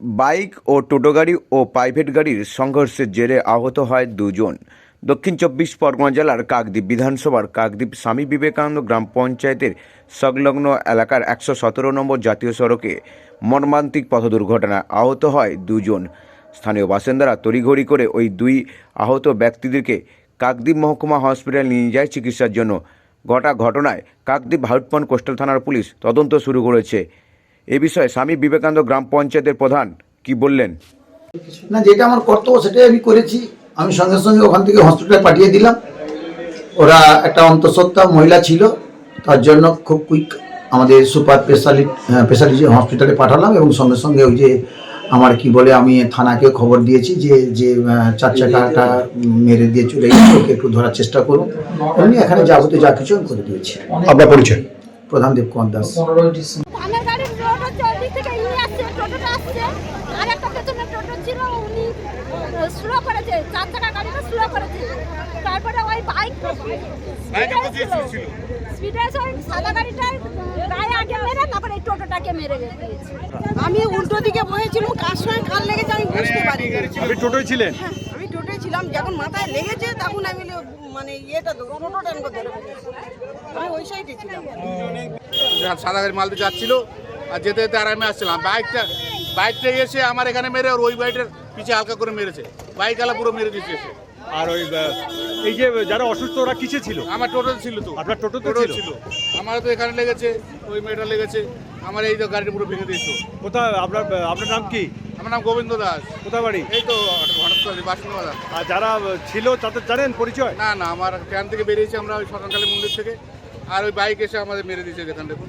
Bike ও টোটো গাড়ি ও private গাড়ির সংঘর্ষের জেরে আহত হয় দুজন। দক্ষিণ চব্বিশ পরগনা জেলার কাকদ্বীপ বিধানসভার কাকদ্বীপ স্বামী বিবেকানন্দ গ্রাম পঞ্চায়েতের সংলগ্ন এলাকার একশো সতেরো নম্বর জাতীয় সড়কে মর্মান্তিক পথ দুর্ঘটনায় আহত হয় দুজন। স্থানীয় বাসিন্দারা তড়িঘড়ি করে ওই দুই আহত ব্যক্তিদেরকে কাকদ্বীপ মহকুমা হসপিটাল নিয়ে যায় চিকিৎসার জন্য। ঘটা ঘটনায় কাকদ্বীপ ভাউটপন কোস্টাল থানার পুলিশ তদন্ত শুরু করেছে। এ বিষয়ে স্বামী বিবেকানন্দ গ্রাম পঞ্চায়েতের প্রধান কি বললেন? না যেটা আমার কর্তব্য সেটাই আমি করেছি। আমি সঙ্গে সঙ্গে ওখান থেকে হসপিটালে পাঠিয়ে দিলাম। ওরা একটা অন্তঃসত্ত্বা মহিলা ছিল তার জন্য খুব কুইক আমাদের সুপার স্পেশালি স্পেশালিটি হসপিটালে পাঠালাম এবং সঙ্গে সঙ্গে ওই যে আমার কি বলে আমি থানাকে খবর দিয়েছি যে যে চার চাকাটা মেরে দিয়ে চলে গেছে ওকে একটু ধরার চেষ্টা করুন। এমনি এখানে যাবতীয় যা কিছু আমি করে দিয়েছি। আপনার পরিচয়? প্রধান দেবকুমার দাস। টোটোটা আসছে আর একটা পেছনে টোটো ছিল উনি স্লো করেছে চার চাকা গাড়িটা স্লো করেছে। তারপরে ওই বাইক স্পিডে ওই সাদা গাড়িটার গায়ে আগে মেরে তারপরে এই টোটোটাকে মেরে দিয়েছে। আমি উল্টো দিকে বসেছিলাম কার সঙ্গে কার লেগেছে আমি বুঝতে পারি আপনি টোটোয় ছিলেন? হ্যাঁ আমি টোটোয় ছিলাম যখন মাথায় লেগেছে তখন আমি মানে ইয়েটা তো টোটো টানবো ধরে ফেলেছি। আমি ওই সাইডে ছিলাম। সাদা গাড়ি মালতে যাচ্ছিল। আর যেতে যেতে আরামে আসছিলাম। বাইকটা বাইকটা এসে আমার এখানে মেরে আর ওই বাইকটার পিছে হালকা করে মেরেছে। বাইক আলা পুরো মেরে দিচ্ছে এসে। আর ওই এই যে যারা অসুস্থ ওরা কিসে ছিল? আমার টোটো ছিল তো। আপনার টোটোতে টোটো ছিল? আমার তো এখানে লেগেছে ওই মেয়েটা লেগেছে। আমার এই তো গাড়িটা পুরো ভেঙে দিয়েছ। কোথায়? আপনার আপনার নাম কি? আমার নাম গোবিন্দ দাস। কোথায় বাড়ি? এই তো ঘটনাস্থলী বাসন বাজার আর যারা ছিল তাদের জানেন পরিচয়? না না আমার ট্রেন থেকে বেরিয়েছি আমরা ওই সকালকালী মন্দির থেকে। আর ওই বাইক এসে আমাদের মেরে দিয়েছে যেখান দেখুন